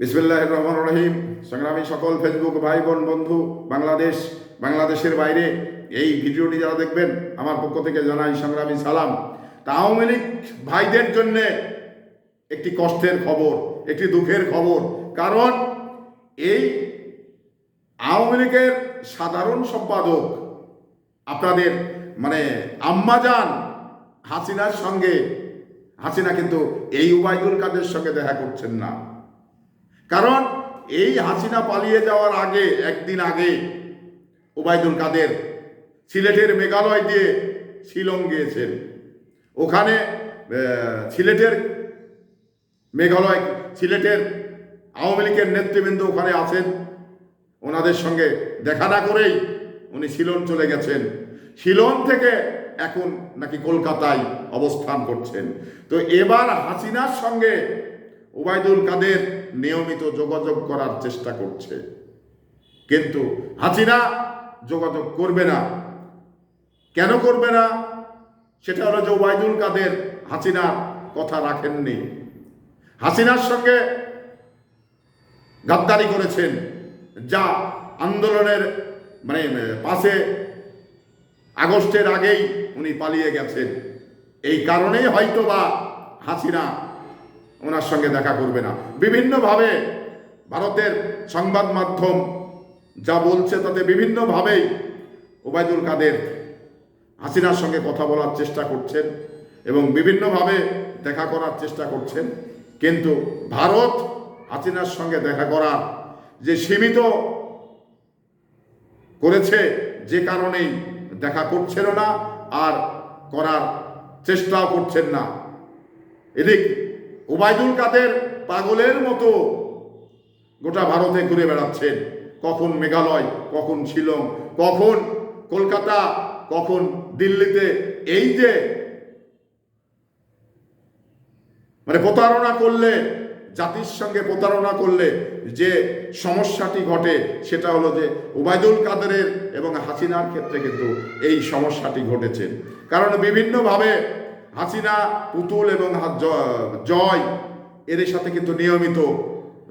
বিসমিল্লাহ রহমান রহিম। সংগ্রামী সকল ফেসবুক ভাই বোন বন্ধু, বাংলাদেশ, বাংলাদেশের বাইরে এই ভিডিওটি যারা দেখবেন, আমার পক্ষ থেকে জানাই সংগ্রামী সালাম। তা আওয়ামী লীগ ভাইদের জন্যে একটি কষ্টের খবর, একটি দুঃখের খবর। কারণ এই আওয়ামী লীগের সাধারণ সম্পাদক আপনাদের মানে আম্মাজান হাসিনার সঙ্গে, হাসিনা কিন্তু এই উবায়দুল কাদের সঙ্গে দেখা করছেন না। কারণ এই হাসিনা পালিয়ে যাওয়ার আগে, একদিন আগে ওবায়দুল কাদের সিলেটের মেঘালয় দিয়ে শিলং গিয়েছেন। ওখানে সিলেটের মেঘালয়, সিলেটের আওয়ামী লীগের নেতৃবৃন্দ ওখানে আছেন। ওনাদের সঙ্গে দেখা না করেই উনি শিলং চলে গেছেন। শিলং থেকে এখন নাকি কলকাতায় অবস্থান করছেন। তো এবার হাসিনার সঙ্গে ওবায়দুল কাদের নিয়মিত যোগাযোগ করার চেষ্টা করছে। কিন্তু হাসিনা যোগাযোগ করবে না। কেন করবে না? সেটা হলো যে ওবায়দুল কাদের হাসিনার কথা রাখেননি। হাসিনার সঙ্গে গাদ্দারি করেছেন। যা আন্দোলনের মানে পাশে আগস্টের আগেই উনি পালিয়ে গেছেন। এই কারণেই হয়তো বা হাসিনা ওনার সঙ্গে দেখা করবে না। বিভিন্নভাবে ভারতের সংবাদ মাধ্যম যা বলছে তাতে বিভিন্নভাবেই ওবায়দুল কাদের হাসিনার সঙ্গে কথা বলার চেষ্টা করছেন এবং বিভিন্নভাবে দেখা করার চেষ্টা করছেন। কিন্তু ভারত হাসিনার সঙ্গে দেখা করার যে সীমিত করেছে যে কারণেই দেখা করছিল না আর করার চেষ্টাও করছেন না। এদিক ওবায়দুল কাদের পাগলের মতো গোটা ভারতে ঘুরে বেড়াচ্ছেন। কখন মেঘালয়, কখন শিলং, কখন কলকাতা, কখন দিল্লিতে। এই যে মানে প্রতারণা করলে, জাতির সঙ্গে প্রতারণা করলে যে সমস্যাটি ঘটে, সেটা হলো যে ওবায়দুল কাদেরের এবং হাসিনার ক্ষেত্রে কিন্তু এই সমস্যাটি ঘটেছে। কারণ বিভিন্নভাবে হাসিনা, পুতুল এবং জয় এদের সাথে কিন্তু নিয়মিত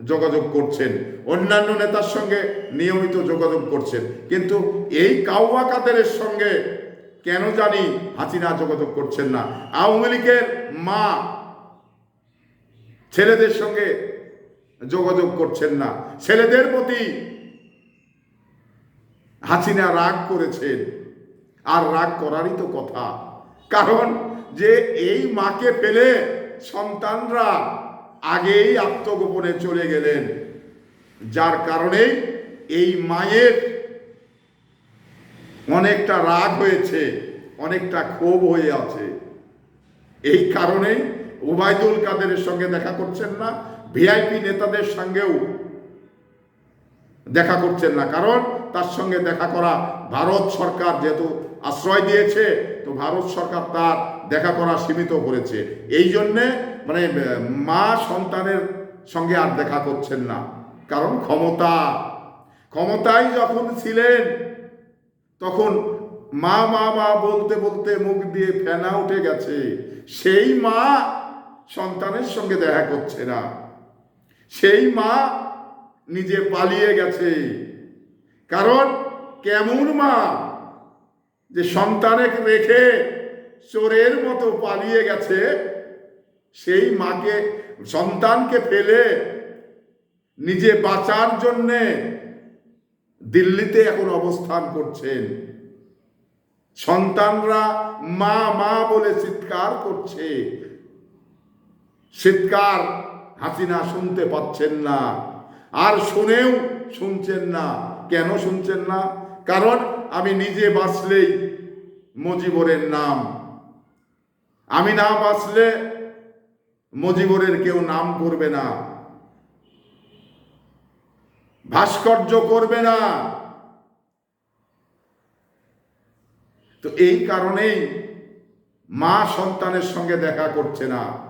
যোগাযোগ করছেন। অন্যান্য নেতার সঙ্গে নিয়মিত যোগাযোগ করছেন। কিন্তু এই কাউয়া কাদেরের সঙ্গে কেন জানি হাসিনা যোগাযোগ করছেন না। আওয়ামী লীগের মা ছেলেদের সঙ্গে যোগাযোগ করছেন না। ছেলেদের প্রতি হাসিনা রাগ করেছেন। আর রাগ করারই তো কথা। কারণ যে এই মাকে পেলে সন্তানরা আগেই আত্মগোপনে চলে গেলেন। যার কারণেই এই মায়ের অনেকটা রাগ হয়েছে, অনেকটা ক্ষোভ হয়ে আছে। এই কারণেই ওবায়দুল কাদেরের সঙ্গে দেখা করছেন না, ভিআইপি নেতাদের সঙ্গেও দেখা করছেন না। কারণ তার সঙ্গে দেখা করা ভারত সরকার যেহেতু আশ্রয় দিয়েছে, তো ভারত সরকার তার দেখা করা সীমিত করেছে। এই জন্যে মানে মা সন্তানের সঙ্গে আর দেখা করছেন না। কারণ ক্ষমতা। ক্ষমতায় যখন ছিলেন, তখন মা মা মা বলতে বলতে মুখ দিয়ে ফেনা উঠে গেছে। সেই মা সন্তানের সঙ্গে দেখা করছে না। সেই মা নিজে পালিয়ে গেছে। কারণ কেমন মা যে সন্তানে রেখে চোরের মতো পালিয়ে গেছে, সেই মাকে, সন্তানকে ফেলে নিজে বাঁচার জন্যে দিল্লিতে এখন অবস্থান করছেন। সন্তানরা মা মা বলে চিৎকার করছে। চিৎকার হাসিনা শুনতে পাচ্ছেন না। আর শুনেও শুনছেন না। কেন শুনছেন না? কারণ আমি নিজে বাঁচলেই মজিবরের নাম। আমি না বাঁচলে মজিবরের কেউ নাম করবে না। ভাস্কর্য করবে না। তো এই কারণেই মা সন্তানের সঙ্গে দেখা করছে না।